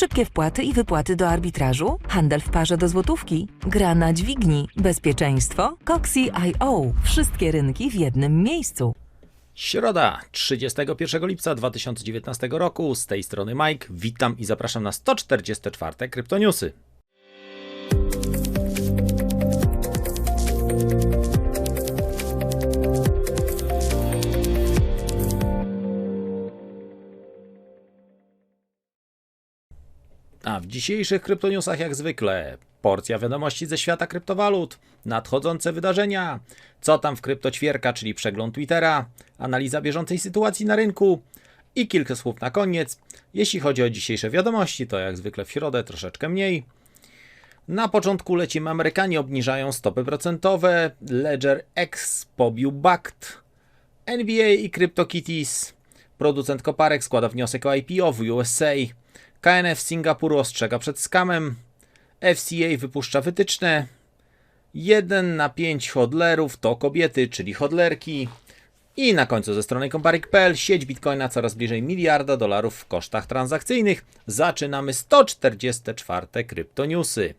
Szybkie wpłaty i wypłaty do arbitrażu? Handel w parze do złotówki? Gra na dźwigni? Bezpieczeństwo? Coxie.io. Wszystkie rynki w jednym miejscu. Środa, 31 lipca 2019 roku. Z tej strony Mike. Witam i zapraszam na 144 Kryptoniusy. A w dzisiejszych kryptoniusach jak zwykle. Porcja wiadomości ze świata kryptowalut, nadchodzące wydarzenia, co tam w kryptoćwierka, czyli przegląd Twittera, analiza bieżącej sytuacji na rynku. I kilka słów na koniec. Jeśli chodzi o dzisiejsze wiadomości, to jak zwykle w środę troszeczkę mniej. Na początku lecimy. Amerykanie obniżają stopy procentowe, Ledger X pobił BACT, NBA i CryptoKitties, producent koparek składa wniosek o IPO w USA, KNF Singapuru ostrzega przed skamem. FCA wypuszcza wytyczne. 1 na 5 hodlerów to kobiety, czyli hodlerki. I na końcu ze strony Comparik.pl sieć Bitcoina coraz bliżej miliarda dolarów w kosztach transakcyjnych. Zaczynamy 144 kryptoniusy.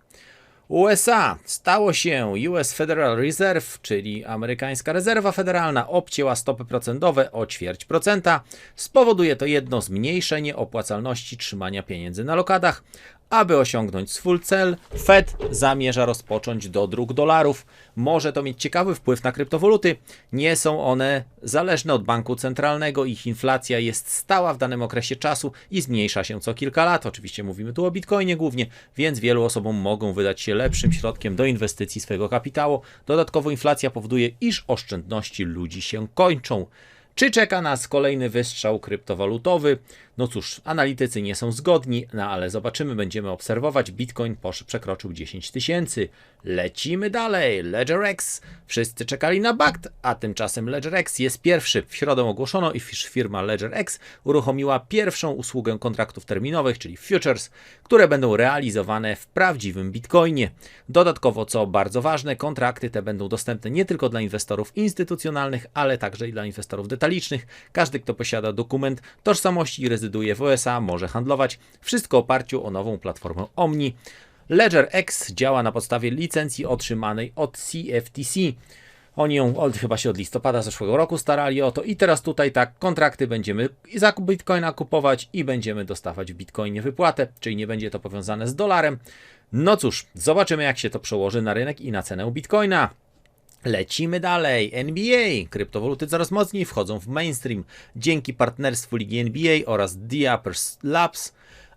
USA stało się US Federal Reserve, czyli amerykańska rezerwa federalna, obcięła stopy procentowe o ćwierć procenta. Spowoduje to jedno zmniejszenie opłacalności trzymania pieniędzy na lokatach. Aby osiągnąć swój cel, Fed zamierza rozpocząć dodruk dolarów. Może to mieć ciekawy wpływ na kryptowaluty. Nie są one zależne od banku centralnego, ich inflacja jest stała w danym okresie czasu i zmniejsza się co kilka lat. Oczywiście mówimy tu o bitcoinie głównie, więc wielu osobom mogą wydać się lepszym środkiem do inwestycji swojego kapitału. Dodatkowo inflacja powoduje, iż oszczędności ludzi się kończą. Czy czeka nas kolejny wystrzał kryptowalutowy? No cóż, analitycy nie są zgodni, no ale zobaczymy, będziemy obserwować. Bitcoin posz przekroczył 10 tysięcy. Lecimy dalej. LedgerX. Wszyscy czekali na BACT, a tymczasem LedgerX jest pierwszy. W środę ogłoszono, iż firma LedgerX uruchomiła pierwszą usługę kontraktów terminowych, czyli futures, które będą realizowane w prawdziwym Bitcoinie. Dodatkowo, co bardzo ważne, kontrakty te będą dostępne nie tylko dla inwestorów instytucjonalnych, ale także i dla inwestorów detalicznych. Każdy, kto posiada dokument tożsamości i rezyduje w USA, może handlować. Wszystko w oparciu o nową platformę Omni. Ledger X działa na podstawie licencji otrzymanej od CFTC. Oni ją od, chyba się od listopada zeszłego roku starali o to i teraz tutaj tak, kontrakty będziemy za bitcoina kupować i będziemy dostawać w bitcoinie wypłatę, czyli nie będzie to powiązane z dolarem. No cóż, zobaczymy jak się to przełoży na rynek i na cenę bitcoina. Lecimy dalej. NBA. Kryptowaluty coraz mocniej wchodzą w mainstream dzięki partnerstwu Ligi NBA oraz The Upper Labs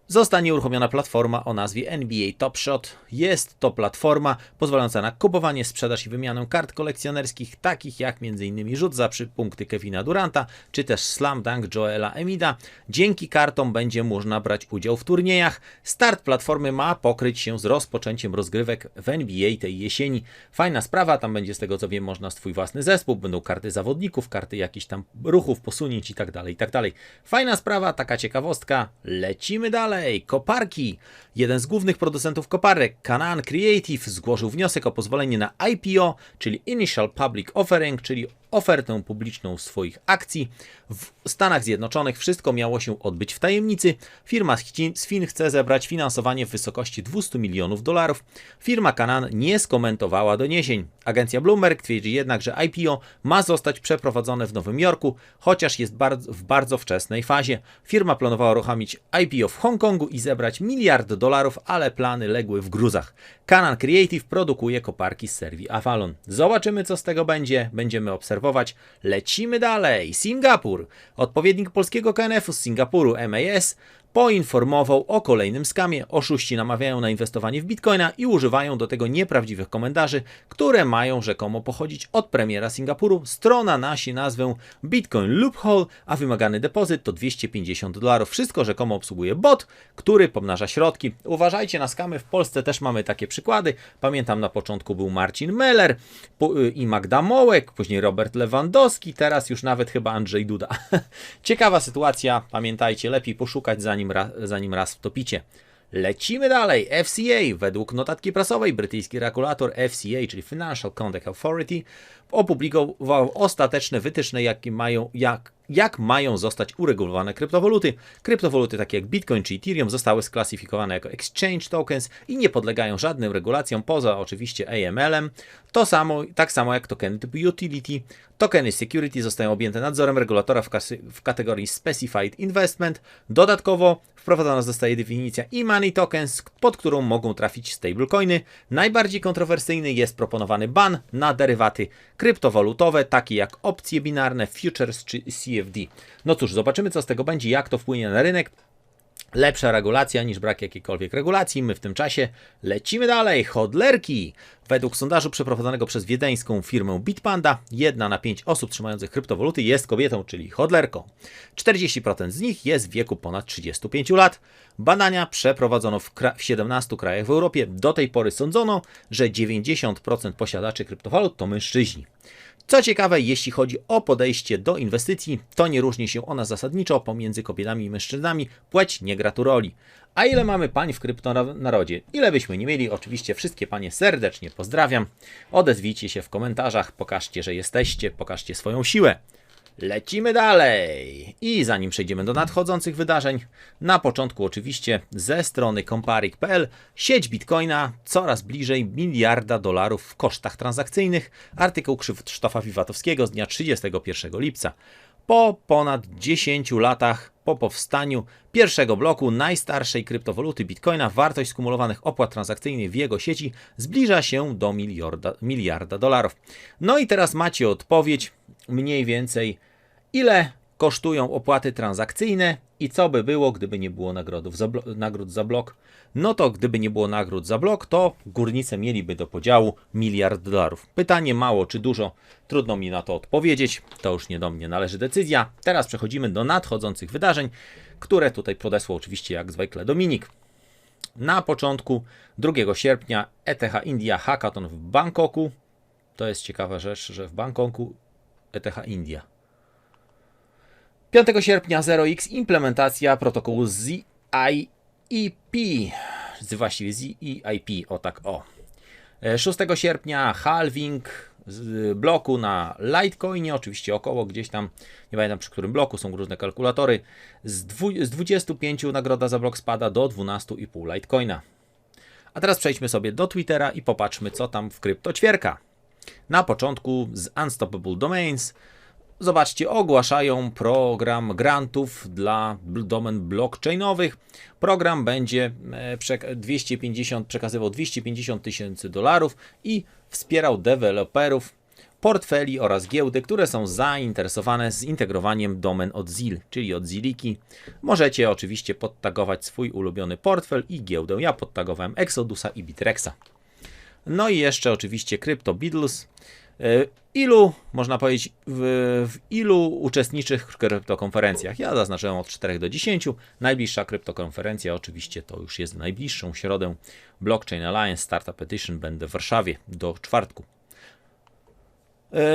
zostanie uruchomiona platforma o nazwie NBA Top Shot. Jest to platforma pozwalająca na kupowanie, sprzedaż i wymianę kart kolekcjonerskich, takich jak m.in. rzut za przy punkty Kevina Duranta, czy też Slam Dunk Joela Emida. Dzięki kartom będzie można brać udział w turniejach. Start platformy ma pokryć się z rozpoczęciem rozgrywek w NBA tej jesieni. Fajna sprawa, tam będzie z tego co wiem można swój własny zespół, będą karty zawodników, karty jakichś tam ruchów, posunięć i tak dalej, i tak. Fajna sprawa, taka ciekawostka. Lecimy dalej dalej, koparki. Jeden z głównych producentów koparek, Canaan Creative, zgłosił wniosek o pozwolenie na IPO, czyli Initial Public Offering, czyli ofertę publiczną swoich akcji. W Stanach Zjednoczonych wszystko miało się odbyć w tajemnicy. Firma Chin chce zebrać finansowanie w wysokości 200 milionów dolarów. Firma Canan nie skomentowała doniesień. Agencja Bloomberg twierdzi jednak, że IPO ma zostać przeprowadzone w Nowym Jorku, chociaż jest w bardzo wczesnej fazie. Firma planowała uruchomić IPO w Hongkongu i zebrać miliard dolarów, ale plany legły w gruzach. Canan Creative produkuje koparki z serii Avalon. Zobaczymy, co z tego będzie. Będziemy obserwować. Lecimy dalej. Singapur. Odpowiednik polskiego KNF-u z Singapuru, MAS, poinformował o kolejnym skamie. Oszuści namawiają na inwestowanie w bitcoina i używają do tego nieprawdziwych komentarzy, które mają rzekomo pochodzić od premiera Singapuru. Strona nosi nazwę Bitcoin Loophole, a wymagany depozyt to 250 dolarów. Wszystko rzekomo obsługuje bot, który pomnaża środki. Uważajcie na skamy, w Polsce też mamy takie przykłady. Pamiętam na początku był Marcin Meller y, i Magda Mołek, później Robert Lewandowski, teraz już nawet chyba Andrzej Duda. Ciekawa sytuacja, pamiętajcie, lepiej poszukać zanim zanim, ra, zanim raz wtopicie. Lecimy dalej. FCA. Według notatki prasowej brytyjski regulator FCA, czyli Financial Conduct Authority, opublikował ostateczne wytyczne, jakie mają, jak jak mają zostać uregulowane kryptowaluty. Kryptowaluty takie jak Bitcoin czy Ethereum zostały sklasyfikowane jako exchange tokens i nie podlegają żadnym regulacjom poza oczywiście AML-em. To samo, tak samo jak tokeny typu utility. Tokeny security zostają objęte nadzorem regulatora w, kasy, w kategorii specified investment. Dodatkowo wprowadzona zostaje definicja e-money tokens, pod którą mogą trafić stablecoiny. Najbardziej kontrowersyjny jest proponowany ban na derywaty kryptowalutowe, takie jak opcje binarne, futures czy CFD. No cóż, zobaczymy co z tego będzie, jak to wpłynie na rynek. Lepsza regulacja niż brak jakiejkolwiek regulacji. My w tym czasie lecimy dalej. Hodlerki. Według sondażu przeprowadzonego przez wiedeńską firmę Bitpanda, jedna na pięć osób trzymających kryptowaluty jest kobietą, czyli hodlerką. 40% z nich jest w wieku ponad 35 lat. Badania przeprowadzono w, w 17 krajach w Europie. Do tej pory sądzono, że 90% posiadaczy kryptowalut to mężczyźni. Co ciekawe, jeśli chodzi o podejście do inwestycji, to nie różni się ona zasadniczo pomiędzy kobietami i mężczyznami, płeć nie gra tu roli. A ile mamy pań w kryptonarodzie? Ile byśmy nie mieli? Oczywiście wszystkie panie serdecznie pozdrawiam. Odezwijcie się w komentarzach, pokażcie, że jesteście, pokażcie swoją siłę. Lecimy dalej! I zanim przejdziemy do nadchodzących wydarzeń, na początku oczywiście ze strony comparik.pl sieć Bitcoina coraz bliżej miliarda dolarów w kosztach transakcyjnych. Artykuł Krzysztofa Wiwatowskiego z dnia 31 lipca. Po ponad 10 latach po powstaniu pierwszego bloku najstarszej kryptowaluty Bitcoina, wartość skumulowanych opłat transakcyjnych w jego sieci zbliża się do miliarda, miliarda dolarów. No i teraz macie odpowiedź mniej więcej, ile kosztują opłaty transakcyjne i co by było, gdyby nie było nagrodów za nagród za blok. No to gdyby nie było nagród za blok, to górnicy mieliby do podziału miliard dolarów. Pytanie mało czy dużo, trudno mi na to odpowiedzieć, to już nie do mnie należy decyzja. Teraz przechodzimy do nadchodzących wydarzeń, które tutaj podesłał oczywiście jak zwykle Dominik. Na początku 2 sierpnia ETH India Hackathon w Bangkoku. To jest ciekawa rzecz, że w Bangkoku ETH India. 5 sierpnia 0x implementacja protokołu ZIEP, właściwie ZIEP, o tak o. 6 sierpnia halving z bloku na Litecoinie, oczywiście około gdzieś tam, nie pamiętam przy którym bloku, są różne kalkulatory. Z, z 25 nagroda za blok spada do 12,5 Litecoina. A teraz przejdźmy sobie do Twittera i popatrzmy, co tam w krypto ćwierka. Na początku z Unstoppable Domains Zobaczcie, ogłaszają program grantów dla domen blockchainowych. Program będzie 250, przekazywał 250 tysięcy dolarów i wspierał deweloperów portfeli oraz giełdy, które są zainteresowane zintegrowaniem domen od ZIL, czyli od Ziliki. Możecie oczywiście podtagować swój ulubiony portfel i giełdę. Ja podtagowałem Exodusa i Bitrexa. No i jeszcze oczywiście Crypto Beatles. Ilu, można powiedzieć, w, w ilu uczestniczych kryptokonferencjach? Ja zaznaczyłem od 4 do 10. Najbliższa kryptokonferencja oczywiście to już jest w najbliższą środę. Blockchain Alliance Startup Edition będę w Warszawie do czwartku.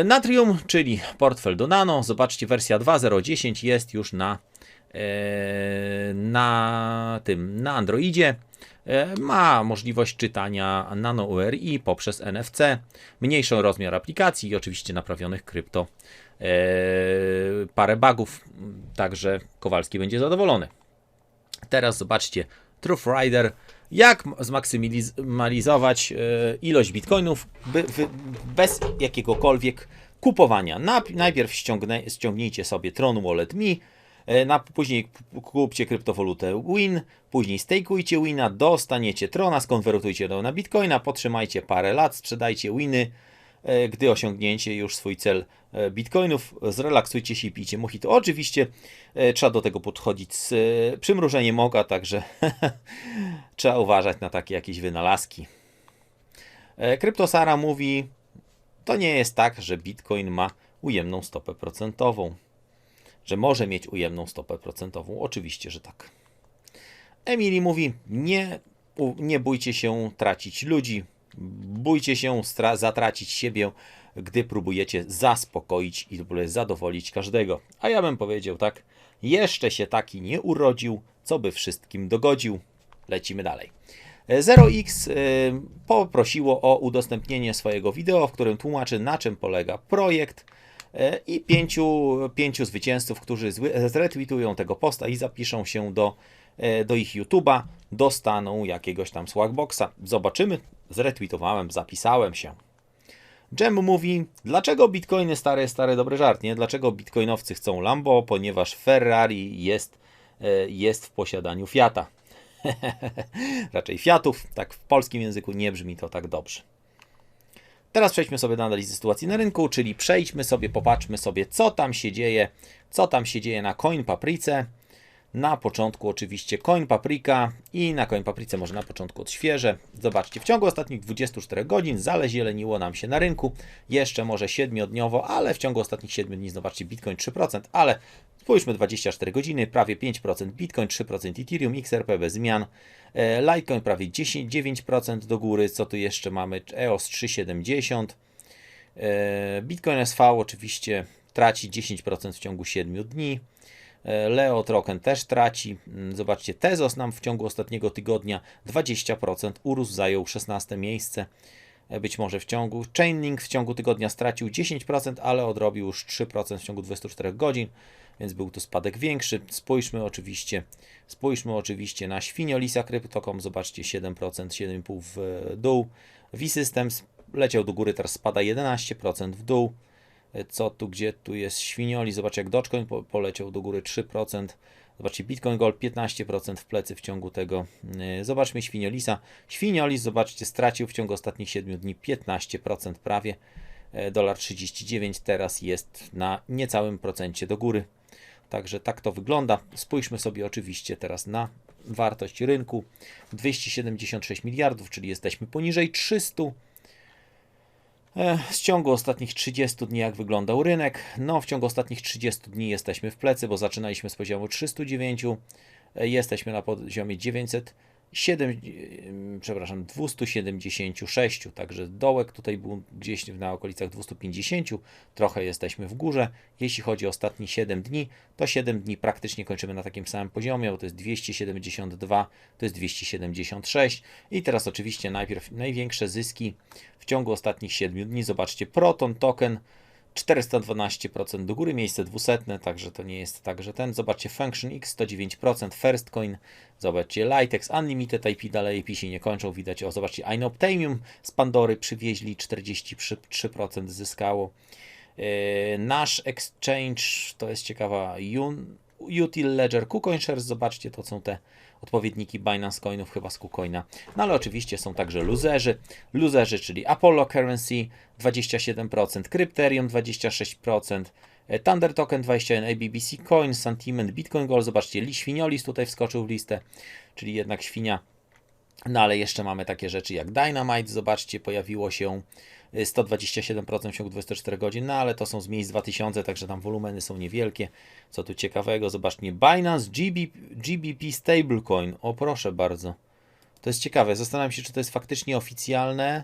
Natrium, czyli portfel do Nano. Zobaczcie, wersja 2.0.10 jest już na, na tym, na Androidzie. E, ma możliwość czytania Nano URI poprzez NFC, mniejszy rozmiar aplikacji i oczywiście naprawionych krypto. E, parę bugów, także Kowalski będzie zadowolony. Teraz zobaczcie Truth Rider, jak zmaksymalizować e, ilość bitcoinów bez jakiegokolwiek kupowania. Najpierw ściągnijcie sobie Tron Wallet Me, na, później kupcie kryptowalutę Win, później stakujcie Wina, dostaniecie Trona, skonwertujcie to na Bitcoina, potrzymajcie parę lat, sprzedajcie Winy, e, gdy osiągnięcie już swój cel e, bitcoinów, zrelaksujcie się i pijcie mojito. Oczywiście trzeba do tego podchodzić z przymrużeniem oka, także trzeba uważać na takie jakieś wynalazki. Kryptosara mówi, to nie jest tak, że bitcoin ma ujemną stopę procentową że może mieć ujemną stopę procentową. Oczywiście, że tak. Emily mówi: Nie, nie bójcie się tracić ludzi, bójcie się zatracić siebie, gdy próbujecie zaspokoić i zadowolić każdego. A ja bym powiedział tak: jeszcze się taki nie urodził, co by wszystkim dogodził. Lecimy dalej. 0x y, poprosiło o udostępnienie swojego wideo, w którym tłumaczy na czym polega projekt i pięciu, pięciu zwycięzców, którzy zretweetują tego posta i zapiszą się do, e, do ich YouTube'a, dostaną jakiegoś tam swagboxa. Zobaczymy. Zretweetowałem, zapisałem się. Jem mówi, dlaczego bitcoiny stare, stary dobry żart, nie? Dlaczego bitcoinowcy chcą Lambo? Ponieważ Ferrari jest, e, jest w posiadaniu Fiata. Raczej Fiatów, tak w polskim języku nie brzmi to tak dobrze. Teraz przejdźmy sobie do analizy sytuacji na rynku, czyli przejdźmy sobie, popatrzmy sobie, co tam się dzieje, co tam się dzieje na Coin Paprice. Na początku oczywiście Coin Paprika i na Coin Paprice może na początku odświeżę. Zobaczcie, w ciągu ostatnich 24 godzin zalezieleniło nam się na rynku, jeszcze może 7-dniowo, ale w ciągu ostatnich 7 dni zobaczcie Bitcoin 3%, ale spójrzmy 24 godziny, prawie 5% Bitcoin, 3% Ethereum, XRP bez zmian, e, Litecoin prawie 10, 9% do góry, co tu jeszcze mamy, EOS 3,70, e, Bitcoin SV oczywiście traci 10% w ciągu 7 dni, Leo Troken też traci. Mm, Zobaczcie, Tezos nam w ciągu ostatniego tygodnia 20% urósł, zajął 16 miejsce. E, Być może w ciągu Chainlink w ciągu tygodnia stracił 10%, ale odrobił już 3% w ciągu 24 godzin, więc był to spadek większy. Spójrzmy oczywiście, spójrzmy oczywiście na Świniolisa Crypto.com, zobaczcie 7%, 7,5% w e, dół. V-Systems leciał do góry, teraz spada 11% w dół. Co tu, gdzie tu jest świnioli? Zobaczcie, jak Dogecoin po- poleciał do góry 3%. Zobaczcie, Bitcoin Gold 15% w plecy w ciągu tego. Yy, Zobaczmy Świniolisa. Świniolis, zobaczcie, stracił w ciągu ostatnich 7 dni 15% prawie. E, Dolar 39 teraz jest na niecałym procencie do góry. Także tak to wygląda. Spójrzmy sobie oczywiście teraz na wartość rynku. 276 miliardów, czyli jesteśmy poniżej 300. E, z ciągu ostatnich 30 dni, jak wyglądał rynek? No, w ciągu ostatnich 30 dni jesteśmy w plecy, bo zaczynaliśmy z poziomu 309, e, jesteśmy na poziomie 900. 7, przepraszam, 276, także dołek tutaj był gdzieś na okolicach 250, trochę jesteśmy w górze. Jeśli chodzi o ostatnie 7 dni, to 7 dni praktycznie kończymy na takim samym poziomie, bo to jest 272, to jest 276 i teraz oczywiście najpierw największe zyski w ciągu ostatnich 7 dni. Zobaczcie, Proton Token 412% do góry, miejsce 200, także to nie jest tak, że ten. Zobaczcie, Function X 109%, First Coin, zobaczcie, Litex, Unlimited IP, dalej IP się nie kończą, widać, o zobaczcie, Inoptamium z Pandory przywieźli, 43% zyskało. Yy, Nasz exchange, to jest ciekawa, Un- Util Ledger, KuCoin Shares, zobaczcie, to są te odpowiedniki Binance Coinów, chyba z KuCoina. No ale oczywiście są także luzerzy. Luzerzy, czyli Apollo Currency 27%, Crypterium 26%, e, Thunder Token 21%, ABBC Coin, Sentiment, Bitcoin Gold, zobaczcie, Li Świniolis tutaj wskoczył w listę, czyli jednak świnia no ale jeszcze mamy takie rzeczy jak Dynamite, zobaczcie, pojawiło się y, 127% w ciągu 24 godzin, no ale to są z miejsc 2000, także tam wolumeny są niewielkie. Co tu ciekawego, zobaczcie, Binance GBP, GBP Stablecoin, o proszę bardzo. To jest ciekawe, zastanawiam się, czy to jest faktycznie oficjalne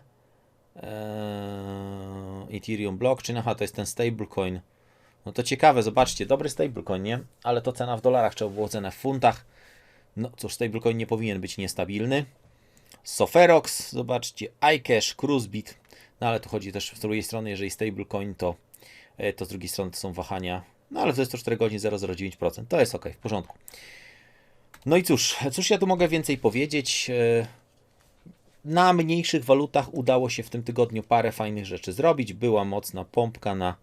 eee, Ethereum Blockchain, aha, to jest ten stablecoin. No to ciekawe, zobaczcie, dobry stablecoin, nie? Ale to cena w dolarach, trzeba było cenę w funtach. No cóż, stablecoin nie powinien być niestabilny. Soferox, zobaczcie, iCash, Cruisebit, no ale tu chodzi też z drugiej strony, jeżeli stablecoin, to, e, to z drugiej strony to są wahania, no ale 24 godzin 0,09%, to jest ok, w porządku. No i cóż, cóż ja tu mogę więcej powiedzieć? E, Na mniejszych walutach udało się w tym tygodniu parę fajnych rzeczy zrobić. Była mocna pompka na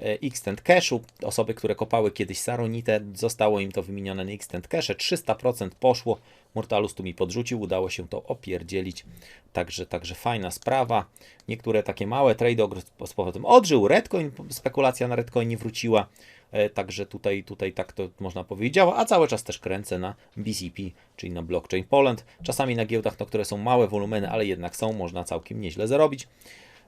Extend Cashu. Osoby, które kopały kiedyś Saronite, zostało im to wymienione na Extend Cache. 300% poszło. Murtalus tu mi podrzucił, udało się to opierdzielić. Także, także fajna sprawa. Niektóre takie małe trade z powrotem odżył. Redcoin, spekulacja na Redcoinie wróciła. E, Także tutaj, tutaj tak to można powiedzieć a cały czas też kręcę na BCP, czyli na Blockchain Poland. Czasami na giełdach, no, które są małe wolumeny, ale jednak są, można całkiem nieźle zarobić.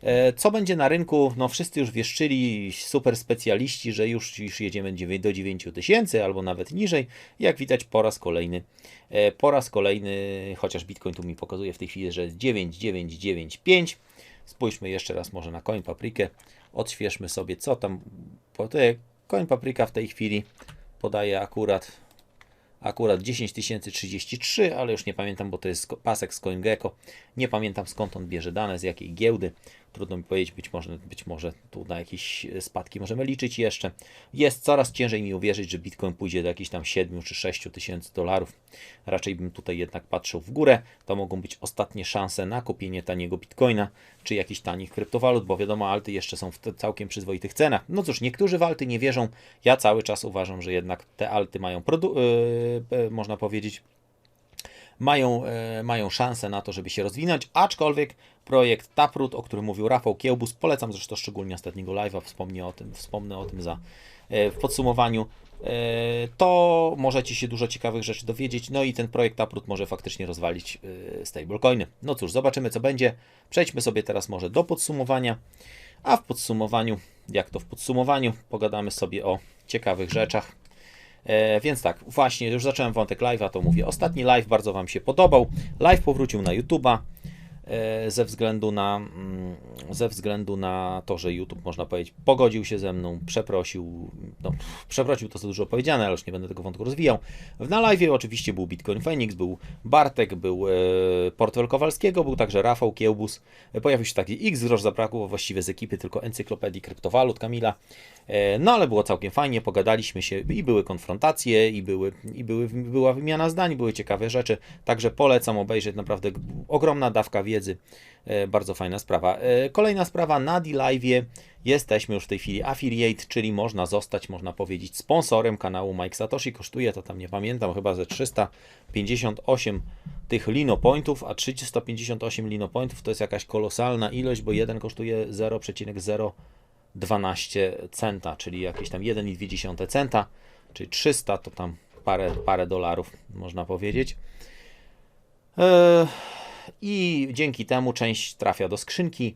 E, Co będzie na rynku? No wszyscy już wieszczyli, super specjaliści, że już, już jedziemy do 9 tysięcy albo nawet niżej. Jak widać po raz kolejny, e, po raz kolejny, chociaż Bitcoin tu mi pokazuje w tej chwili, że jest 9995. Spójrzmy jeszcze raz może na Coin Paprikę. Odświeżmy sobie co tam. Coin Paprika w tej chwili podaje akurat akurat 10 033, ale już nie pamiętam, bo to jest pasek z CoinGecko. Nie pamiętam skąd on bierze dane, z jakiej giełdy. Trudno mi powiedzieć, być może, być może tu na jakieś e, spadki możemy liczyć jeszcze. Jest coraz ciężej mi uwierzyć, że Bitcoin pójdzie do jakichś tam 7 czy 6 tysięcy dolarów. Raczej bym tutaj jednak patrzył w górę. To mogą być ostatnie szanse na kupienie taniego Bitcoina, czy jakichś tanich kryptowalut, bo wiadomo, alty jeszcze są w całkiem przyzwoitych cenach. No cóż, niektórzy w alty nie wierzą. Ja cały czas uważam, że jednak te alty mają, yy, można powiedzieć, mają, e, mają szansę na to, żeby się rozwinąć, aczkolwiek projekt Taproot, o którym mówił Rafał Kiełbus, polecam zresztą szczególnie ostatniego live'a, wspomnę o tym, wspomnę o tym za, e, w podsumowaniu, e, to możecie się dużo ciekawych rzeczy dowiedzieć, no i ten projekt Taproot może faktycznie rozwalić stablecoiny. No cóż, zobaczymy co będzie. Przejdźmy sobie teraz może do podsumowania, a w podsumowaniu, jak to w podsumowaniu, pogadamy sobie o ciekawych rzeczach. E, więc tak, właśnie już zacząłem wątek live'a, to mówię. Ostatni live bardzo Wam się podobał. Live powrócił na YouTube'a ze względu na mm, ze względu na to, że YouTube można powiedzieć pogodził się ze mną, przeprosił, no przeprosił to co dużo powiedziane, ale już nie będę tego wątku rozwijał. Na live oczywiście był Bitcoin Phoenix, był Bartek, był e, Portfel Kowalskiego, był także Rafał Kiełbus. E, Pojawił się taki X, grosz zabrakło właściwie z ekipy tylko encyklopedii kryptowalut Kamila. E, No ale było całkiem fajnie, pogadaliśmy się i były konfrontacje, i, były, i były, była wymiana zdań, były ciekawe rzeczy. Także polecam obejrzeć, naprawdę ogromna dawka wiedzy. E, Bardzo fajna sprawa. E, Kolejna sprawa, na D-Live jesteśmy już w tej chwili affiliate, czyli można zostać, można powiedzieć, sponsorem kanału Mike Satoshi. Kosztuje to tam, nie pamiętam, chyba ze 358 tych linopointów, a 358 linopointów to jest jakaś kolosalna ilość, bo jeden kosztuje 0,012 centa, czyli jakieś tam 1,2 centa, czyli 300 to tam parę, parę dolarów, można powiedzieć. Eee, I dzięki temu część trafia do skrzynki.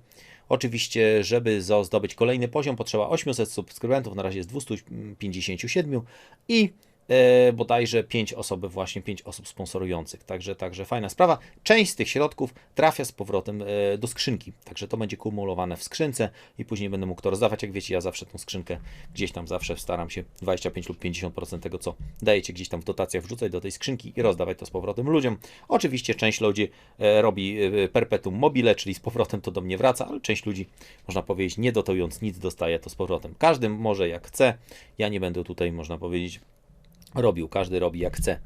Oczywiście, żeby zdobyć kolejny poziom, potrzeba 800 subskrybentów, na razie jest 257 i bodajże 5 osób, właśnie 5 osób sponsorujących. Także, także fajna sprawa. Część z tych środków trafia z powrotem e, do skrzynki, także to będzie kumulowane w skrzynce i później będę mógł to rozdawać. Jak wiecie, ja zawsze tą skrzynkę gdzieś tam zawsze staram się 25 lub 50% tego, co dajecie gdzieś tam w dotacjach wrzucać do tej skrzynki i rozdawać to z powrotem ludziom. Oczywiście część ludzi e, robi e, perpetuum mobile, czyli z powrotem to do mnie wraca, ale część ludzi, można powiedzieć, nie dotując nic, dostaje to z powrotem. Każdy może jak chce. Ja nie będę tutaj, można powiedzieć, robił, każdy robi jak chce.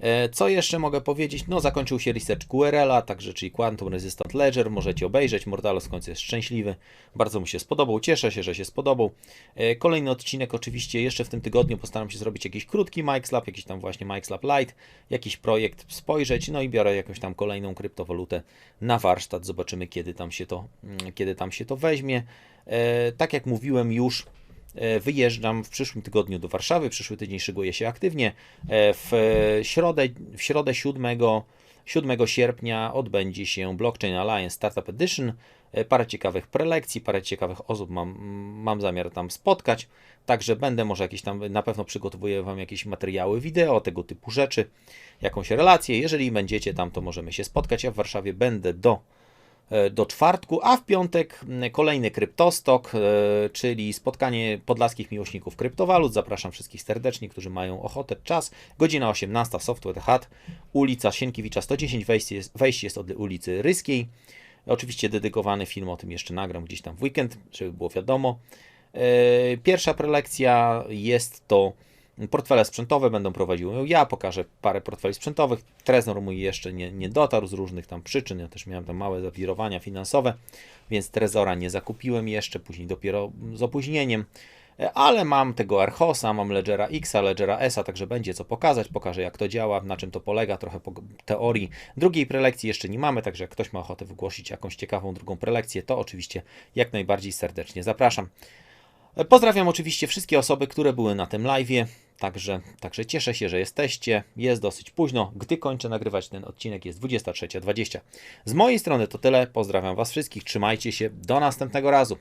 E, Co jeszcze mogę powiedzieć? No, zakończył się research QRL-a, także czyli Quantum Resistant Ledger, możecie obejrzeć. Mordalos w końcu jest szczęśliwy, bardzo mu się spodobał, cieszę się, że się spodobał. E, Kolejny odcinek, oczywiście, jeszcze w tym tygodniu postaram się zrobić jakiś krótki MikeSlap, jakiś tam właśnie MikeSlap Lite, jakiś projekt spojrzeć, no i biorę jakąś tam kolejną kryptowalutę na warsztat, zobaczymy kiedy tam się to, mm, kiedy tam się to weźmie. E, Tak jak mówiłem już, Wyjeżdżam w przyszłym tygodniu do Warszawy. Przyszły tydzień szyguję się aktywnie. E, W środę, w środę 7, 7 sierpnia odbędzie się Blockchain Alliance Startup Edition. E, Parę ciekawych prelekcji, parę ciekawych osób mam, mam zamiar tam spotkać. Także będę może jakieś tam, na pewno przygotowuję Wam jakieś materiały wideo, tego typu rzeczy, jakąś relację. Jeżeli będziecie tam, to możemy się spotkać. Ja w Warszawie będę do e, do czwartku, a w piątek kolejny kryptostok, e, czyli spotkanie podlaskich miłośników kryptowalut. Zapraszam wszystkich serdecznie, którzy mają ochotę. Czas, godzina 18, Software Hut, ulica Sienkiewicza 110, wejście jest, wejście jest od ulicy Ryskiej. Oczywiście dedykowany film, o tym jeszcze nagram gdzieś tam w weekend, żeby było wiadomo. E, Pierwsza prelekcja jest to portfele sprzętowe, będę prowadził ja, pokażę parę portfeli sprzętowych. Trezor mój jeszcze nie, nie dotarł z różnych tam przyczyn, ja też miałem tam małe zawirowania finansowe, więc Trezora nie zakupiłem jeszcze, później dopiero z opóźnieniem. E, Ale mam tego Archosa, mam Ledgera X, Ledgera S, także będzie co pokazać. Pokażę jak to działa, na czym to polega, trochę po teorii. Drugiej prelekcji jeszcze nie mamy, także jak ktoś ma ochotę wygłosić jakąś ciekawą drugą prelekcję, to oczywiście jak najbardziej serdecznie zapraszam. Pozdrawiam oczywiście wszystkie osoby, które były na tym live'ie. Także, także cieszę się, że jesteście. Jest dosyć późno. Gdy kończę nagrywać ten odcinek, jest 23.20. Z mojej strony to tyle. Pozdrawiam Was wszystkich. Trzymajcie się. Do następnego razu.